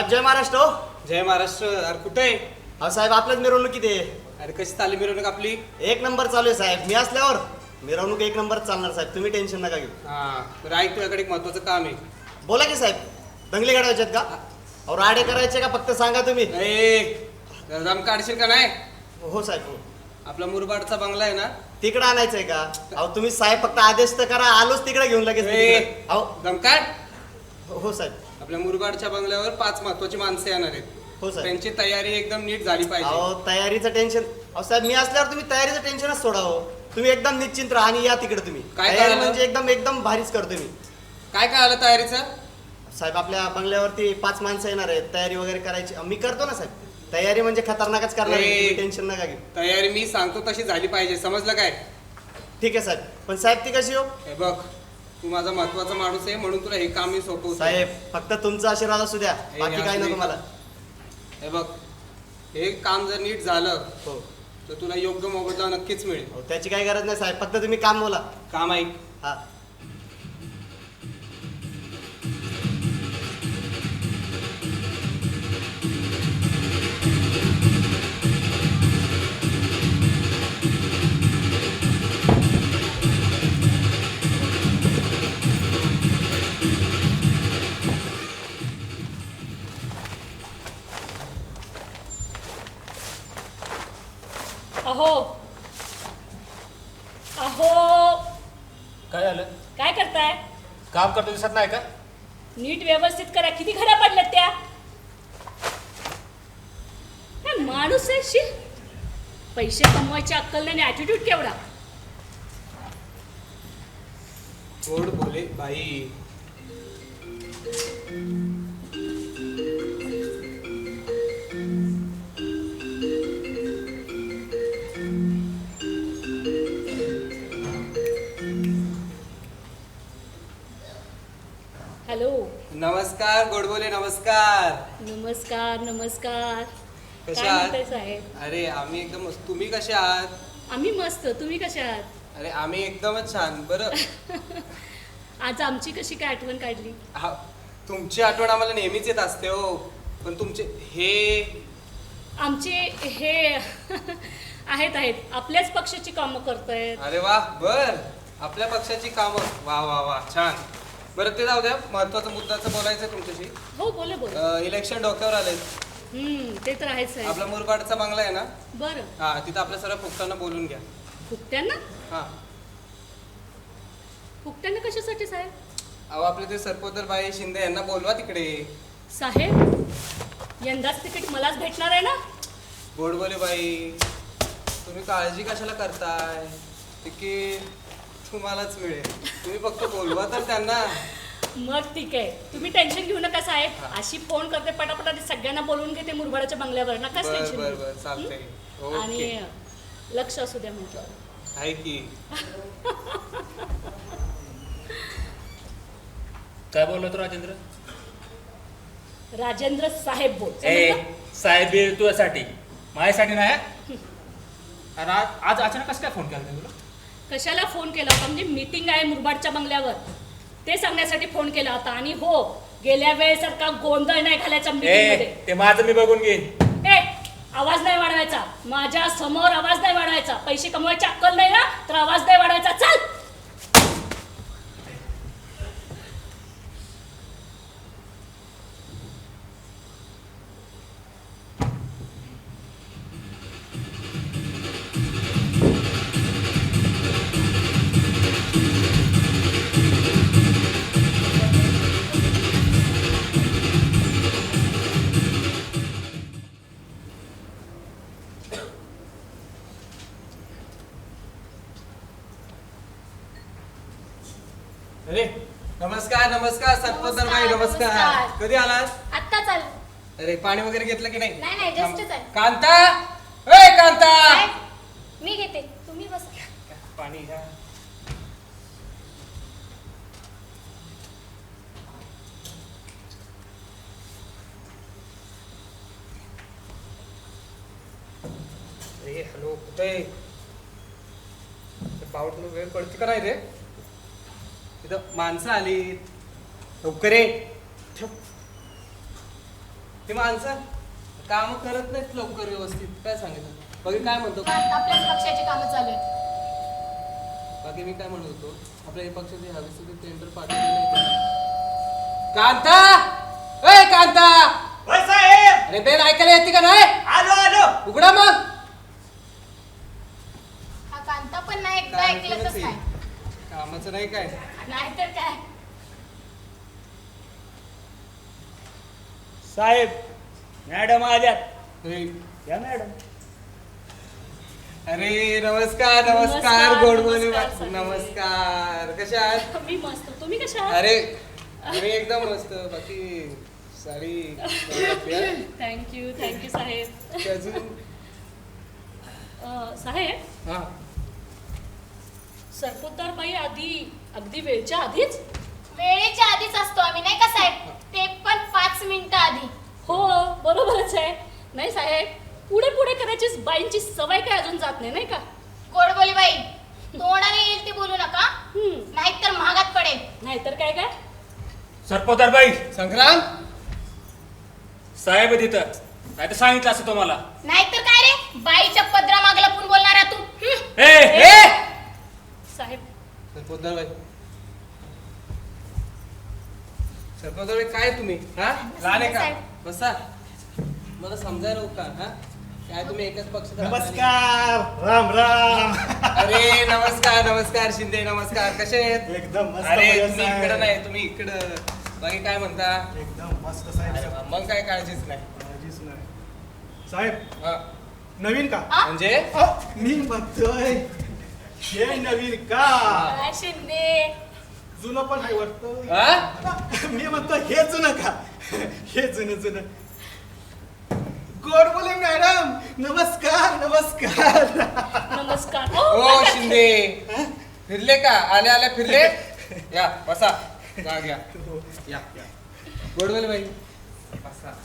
साहेब जय महाराष्ट्र हो. जय महाराष्ट्र. अरे कुठे आहे? अहो साहेब आपल्याच मिरवणुकीत आहे. अरे कशी चालली मिरवणूक आपली? एक नंबर चालू आहे साहेब. मी असल्यावर मिरवणूक एक नंबर चालणार साहेब. तुम्ही टेन्शन नका घेऊ. हा बरं ऐक तुझ्याकडे एक महत्वाचं काम आहे. बोला की साहेब. दंगली काढायचे आहेत का? अहो राडे करायचे का? फक्त सांगा तुम्ही. ए, दम काढशील का नाही? हो साहेब हो. आपला मुरबाडचा बंगला आहे ना? तिकडे आणायचंय का? अहो तुम्ही साहेब फक्त आदेश तर करा. आलोच तिकडे घेऊन लगेच मी ए. तिकडे. अहो. दम काढ. हो साहेब. आपल्या मुरबाडच्या बंगल्यावर पाच महत्वाची माणसं येणार आहेत. हो साहेब त्यांची तयारी एकदम नीट झाली पाहिजे. अहो तयारीचं टेन्शन अहो साहेब मी असल्यावर तुम्ही तयारीचं टेन्शनच सोडा हो. तुम्ही एकदम निश्चिंत राहा आणि या तिकडे तुम्ही. काय तयारी? म्हणजे एकदम एकदम भारीच करतो मी. काय काय आलं तयारीचं? साहेब आपल्या बंगल्यावरती पाच माणसं येणार आहेत. तयारी वगैरे करायची. मी करतो ना साहेब. तयारी म्हणजे खतरनाकच करणार आहे. ए. तुम्ही टेन्शन नका घेऊ. तयारी मी सांगतो तशी झाली पाहिजे. समजलं काय? ठीक आहे साहेब. पण साहेब ती कशी हो? हे बघ. तू माझा महत्त्वाचा माणूस आहे म्हणून तुला हे काम मी सोपवतो साहेब फक्त तुमचा आशीर्वाद असू द्या. बाकी काय नको दे. मला. हे बघ हे काम जर नीट झालं हो. तर तुला योग्य मोबदला नक्कीच मिळेल. हो, त्याची काही गरज नाही साहेब. फक्त तुम्ही काम बोला. काम ऐक हा. काम करतो दिसत नाही का? नीट व्यवस्थित करा. किती घड्या पडल्यात त्या? माणूस आहे शी. पैसे कमवायची अक्कल नाही ॲटिट्यूड केवढा? गोड बोले बाई? नमस्कार गोडबोले नमस्कार. नमस्कार नमस्कार. कशा काय आहात? म्हणताय साहेब? अरे आम्ही एकदम मस्त. तुम्ही कसे आहात? आम्ही मस्त. तुम्ही कशा आहात? अरे आम्ही एकदमच छान. बरं. आज आमची कशी काय आठवण काढली? हा तुमची आठवण आम्हाला नेहमीच येत असते हो. पण तुमचे हे आमचे हे आहेत आहेत. आपल्याच पक्षाची कामं करतायत. अरे वा बर. आपल्या पक्षाची कामं. वा वा वा. छान. बरं ते जाऊ द्या. महत्त्वाचा मुद्द्याचं बोलायचं आहे तुमच्याशी. हो बोला बोला. अं, इलेक्शन डोक्यावर आले हम्म ते तर आहेच साहेब आपला मुरबाडचा बंगला आहे ना? बरं. हा तिथं आपल्या सर्व फुकटांना बोलून घ्या. फुकट्यांना? हा. फुकट्यांना कशासाठी साहेब? अहो आपले ते सरपोतर बाई शिंदे यांना बोलवा तिकडे. साहेब यंदाच तिकीट मलाच भेटणार आहे ना? गोडबोले बाई तुम्ही काळजी कशाला करताय? तिकीट तुम्हालाच मिळेल. तुम्ही फक्त बोलवा तर त्यांना. मग ठीक आहे. तुम्ही टेन्शन घेऊ नका साहेब. अशी फोन करते पटापट आणि सगळ्यांना बोलवून घेते मुरबाडाच्या बंगल्यावर. नकाच बर टेन्शन बर घेऊ. बर चालतंय. हं? आणि लक्ष असू द्या म्हटलं. आहे की. काय बोललो तू राजेंद्र? राजेंद्र साहेब बोल. ए समजलं? साहेब तुझ्यासाठी माझ्यासाठी नाही हं? आणि आज आज अचानक कसं काय फोन केला तुला कशाला फोन केला होता? म्हणजे मीटिंग आहे मुरबाडच्या बंगल्यावर. ते सांगण्यासाठी फोन केला होता. आणि हो गेल्या वेळेसारखा गोंधळ नाही घालायचा ए ते माझं मी बघून घेईन. ए आवाज नाही वाढवायचा. माझ्यासमोर आवाज नाही वाढवायचा. पैसे कमवायची अक्कल नाही ना? तर आवाज नाही वाढवायचा. चल! अरे नमस्कार नमस्कार सरपोतर बाई नमस्कार. कधी आलात आत्ता चाल. अरे पाणी वगैरे घेतलं की नाही? नाही, नाही, justच आहे. कांता! ए कांता! मी घेते. तुम्ही बस. पाणी घ्या. अरे हॅलो कुठे? तुला वेळ कळते का नाही रे? तिथं माणसं आली. लवकर ये. ठेव. ही माणसं काम करत नाहीत लवकर व्यवस्थित. काय सांगितलं? बाकी काय म्हणतो. आपल्याच पक्षाची कामं चालू आहेत. बाकी मी काय म्हणत होतो? आपल्या या पक्षाचे हवे टेंडर पाठवले कांता! ए कांता! होय साहेब. अरे बेल ऐकायला येते का नाही? आलो आलो. उघडा मग. हा कांता पण नाही एकदा ऐकलं ऐकलंच. कामाचं नाही काय? नाहीतर काय? साहेब मॅडम आल्यात. हे, या मॅडम. अरे नमस्कार नमस्कार नमस्कार, गोडबोली नमस्कार, सगळे. नमस्कार. कशा आहात? मी मस्त. तुम्ही कशा आहात? अरे मी एकदम मस्त. बाकी साडी थँक्यू थँक्यू साहेब. अजून? अं, साहेब हा. सरपोतदार बाई आधी अगदी वेळच्या आधीच? वेळेच्या आधीच असतो आम्ही नाही का साहेब? ते पण पाच मिनिटं आधी. हो बरोबरच आहे. नाही साहेब पुढे पुढे करायची बाईंची सवय काय अजून जात नाही नाही का? गोडबोली बाई तोंडाने येईल ते बोलू नका. हम्म, नाहीतर महागात पडेल. नाहीतर काय काय सरपोतार बाई संक्रांत साहेब तिथं. नाही तर सांगितलं असं तुम्हाला. नाहीतर काय रे? बाईच्या पदरा मागला पण बोलणारा तू. हं. ए ए! साहेब. सरपोतदार बाई सरपोतदार बाई काय तुम्ही? हा? लहान आहे का? साहेब. बसा. मला समजायला का हा? काय तुम्ही एकाच पक्षात राहता? नमस्कार राम राम. अरे नमस्कार नमस्कार शिंदे नमस्कार. कसे आहेत? एकदम मस्त अरे तुम्ही साहेब. इकडं नाही तुम्ही इकडं. बाकी काय म्हणता? एकदम मस्त साहेब. अरे वा, मग काय काळजीच नाही. काळजीच नाही. साहेब हा, नवीन का? म्हणजे? अ, मी म्हणतोय. हे नवीन का काय शिंदे. जुनं पण आहे वाटतं. हा? मी म्हणतो हे जुनं का? हे जुनं जुनं. गोड बोले मॅडम नमस्कार नमस्कार. नमस्कार. ओ ओ, शिंदे. फिरले का? आल्या आल्या फिरले? या बसा. जा घ्या या गोडवेल बाई. बसा.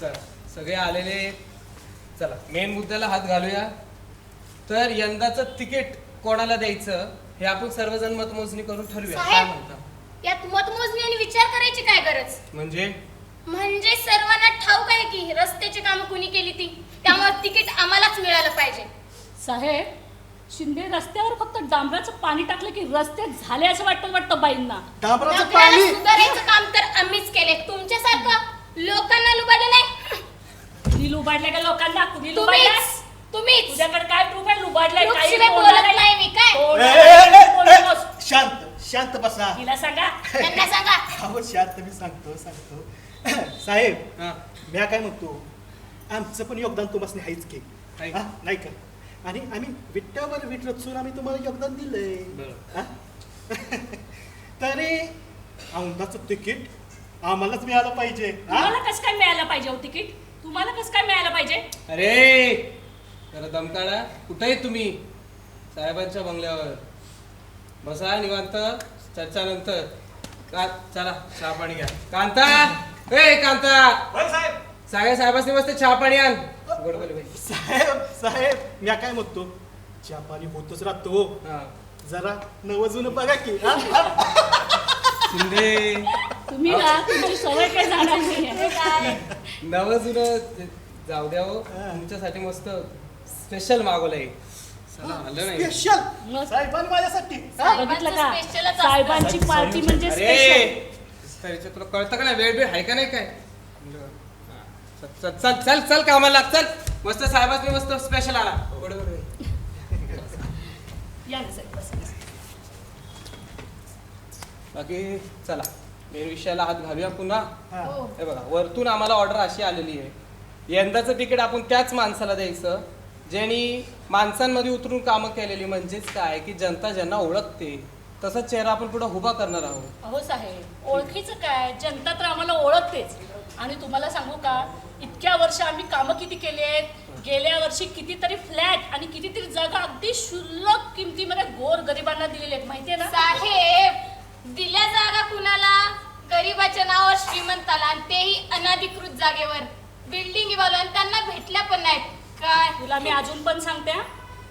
चला सगळे आलेले चला मेन मुद्द्याला हात घालूया. तर यंदाचं तिकीट कोणाला द्यायचं हे आपण सर्वजण मतमोजणी करून ठरवूया. काय साहेब. म्हणता? यात मतमोजणी आणि विचार करायची काय गरज? म्हणजे? म्हणजे सर्वांना ठाऊक आहे की रस्त्याची कामं कुणी केली ती? त्यामुळे तिकीट आम्हालाच मिळालं पाहिजे. साहेब शिंदे रस्त्यावर फक्त डांबराचं पाणी टाकलं की रस्ते झाले असं वाटतं वाटतं बाईंना. डांबराचं नगराला पाणी? सुधारायचं काम तर आम्हीच केले तुमच्यासारखं लोकांना लुबाडलं नाही? लुबाडल्या का लोकांना? कुणी तुम्हीच. तुम्हीच. तुझ्याकडे काय प्रूफ आहे? लुबाडलाय काही बोलत नाही. मी काय? तोंडाला ए, ए, ए, बोलू ए, नकोस. शांत शांत बसा. तिला सांगा. त्यांना सांगा. अहो शांत मी सांगतो सांगतो. साहेब हा. मी काय म्हणतो? आमचं पण योगदान तुम्हाला आहेच की. हा, नाही का? आणि आम्ही विट्ट्यावर विट रचून आम्ही तुम्हाला योगदान दिलंय. हा? तरी औंधाचं तिकीट आम्हालाच मिळालं पाहिजे. हा? तुम्हाला कसं काय मिळायला पाहिजे हो तिकीट? तुम्हाला कसं काय मिळायला पाहिजे? अरे जरा दम काढा कुठे आहे तुम्ही साहेबांच्या बंगल्यावर बसा निवांत. चर्चा नंतर का चला चहा पाणी घ्या. कांता! ए कांता! साहेब. साहेब साहेबांनी मस्त चहा पाणी आण. बाई. साहेब साहेब मी काय म्हणतो? चहा पाणी होतच राहतो हा. जरा नवजून बघा की. हा? शिंदे. तुम्ही ना तुमची सवय काय जाणार नाही काय नवं जुनं जाऊ द्या हो. तुमच्यासाठी मस्त स्पेशल मागवलंय चला आलं नाही स्पेशल मग? साहेबांनी माझ्यासाठी हा? बघितलं का साहेबांचं specialच असतं. साहेबांची पार्टी म्हणजे अरे. तरीचं तुला कळतं का नाही वेळ वेळ आहे का नाही काय हा. चल चल चल चल चल कामाला लाग चल मस्त साहेबांनी मस्त स्पेशल आला. या ना साहेब, बसा. बाकी चला मेन विषयाला हात घालूया पुन्हा हा. हो हे बघा वरतून आम्हाला ऑर्डर अशी आलेली आहे यंदाचं तिकीट आपण त्याच माणसाला द्यायचं ज्यांनी माणसांमध्ये उतरून कामं केलेली म्हणजेच काय की जनता ज्यांना ओळखते तसाच चेहरा आपण पुढे उभा करणार आहोत. अहो साहेब ओळखीचं काय? जनता तर आम्हाला ओळखतेच. आणि तुम्हाला सांगू का इतक्या वर्ष आम्ही कामं किती केली आहेत? गेल्या वर्षी कितीतरी फ्लॅट आणि कितीतरी जागा अगदी क्षुल्लक किमतीमध्ये गोर गरिबांना दिलेले आहेत. माहितीये ना? साहेब दिल्या जागा कुणाला? गरीबाच्या नावावर श्रीमंताला आणि तेही अनाधिकृत जागेवर. बिल्डिंग आणि त्यांना भेटल्या पण नाहीत. काय तुला मी अजून पण सांगते हा.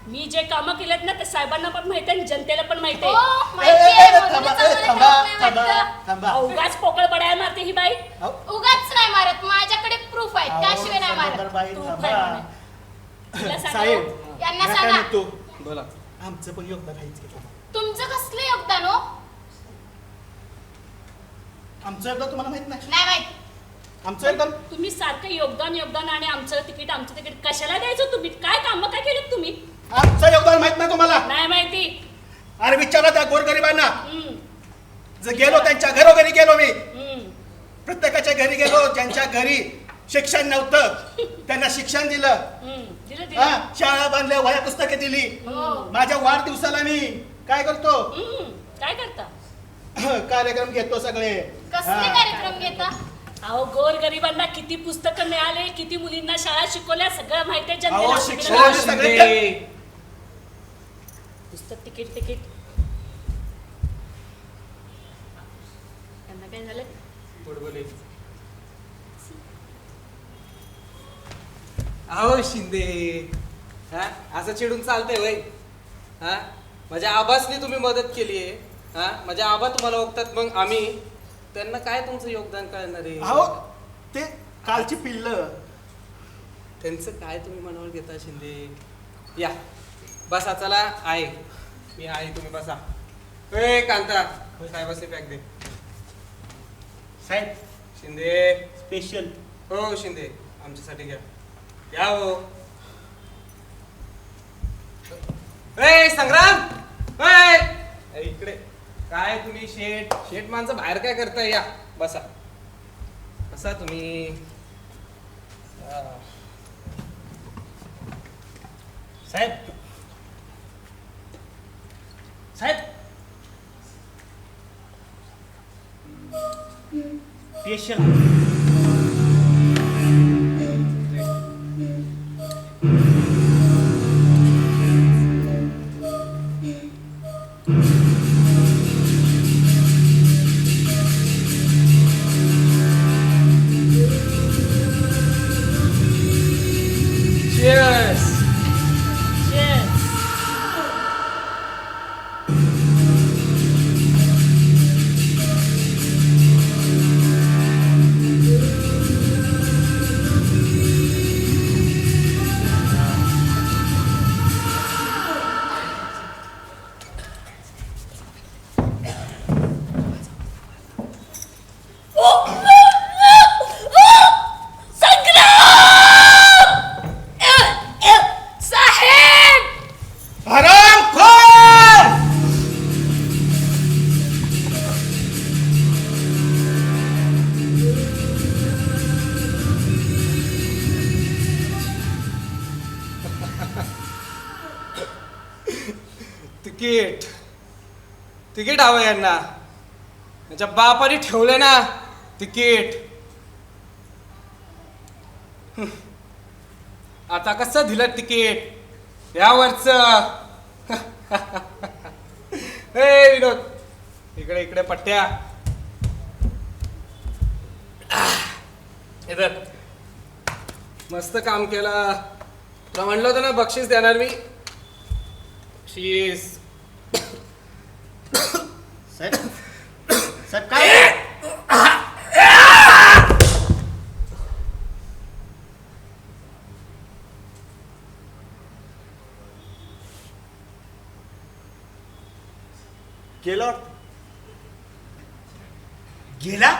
मी जे कामं केलेत ना ते साहेबांना पण माहिती आहे आणि जनतेला पण माहिती हो आहे ए, माहिती ए, आहे ए, मला. थांबा चांगलं ए, थांबा काम नाही थांबा वाटतं. थांबा उगाच पोकळ पडायला मारते ही बाई अहो, उगाच नाही मारत माझ्याकडे प्रूफ आहे अहो, त्याशिवाय नाही मारत तू थांबा. काय? तिला सांगा. साहेब यांना सांगा. म्हणतो? बोला आमचं पण योगदान आहेच की त्याला. तुमचं कसलं योगदान हो आमचं योगदान तुम्हाला माहीत नाही नाही माहीत आमचं योगदान तुम्ही सारखं योगदान योगदान आणि आमचं तिकीट आमचं तिकीट कशाला द्यायचं तुम्ही? काय कामं काय केलीत तुम्ही? आमचं योगदान माहीत नाही तुम्हाला? नाही माहिती. अरे विचारा त्या गोरगरिबांना. हम्म, जर गेलो त्यांच्या घरोघरी गेलो मी. हम्म. प्रत्येकाच्या घरी गेलो ज्यांच्या घरी शिक्षण नव्हतं त्यांना शिक्षण दिलं. हम्म, दिलं दिलं. हा शाळा बांधल्या वह्या पुस्तके दिली. हो. माझ्या वाढदिवसाला मी काय करतो? हम्म, काय करता? कार्यक्रम घेतो सगळे. कसले हा. कार्यक्रम घेता? अहो गोर गरिबांना किती पुस्तकं मिळाले किती मुलींना शाळा शिकवल्या सगळं माहितीये अहो, जनतेला शिक्षण- सगळं. शिक्षण- सगळे पुस्तक तिकीट तिकीट. त्यांना काय झालं? बुडबुले अहो शिंदे. हा? असं चिडून चालतंय वय. हा? माझ्या आबासनी तुम्ही मदत केली आहे हा? माझ्या आबा तुम्हाला ओळखतात मग आम्ही त्यांना काय तुमचं योगदान कळणार आहे? ते कालची पिल्ल. त्यांचं काय तुम्ही मनावर घेता शिंदे? या. बसा चला. आहे मी आहे तुम्ही बसा. ए कांता. साहेबांनी पॅक दे? साहेब. शिंदे. स्पेशल हो शिंदे. आमच्यासाठी घ्या. या हो. ए संग्राम! ए, इकडे. काय तुम्ही शेठ? शेठ माणसं बाहेर काय करताय? या बसा. बसा तुम्ही. साहेब साहेब. स्पेशल तिकीट हवं यांना. त्यांच्या बापाने ठेवलं ना तिकीट. आता कसं दिलं तिकीट? यावरच. हे विनोद. इकडे इकडे पट्ट्या. इधर. मस्त काम केलं. तुला म्हणलं होतं ना बक्षीस देणार मी. बक्षीस. साहेब. साहेब काय गेलो? गेला?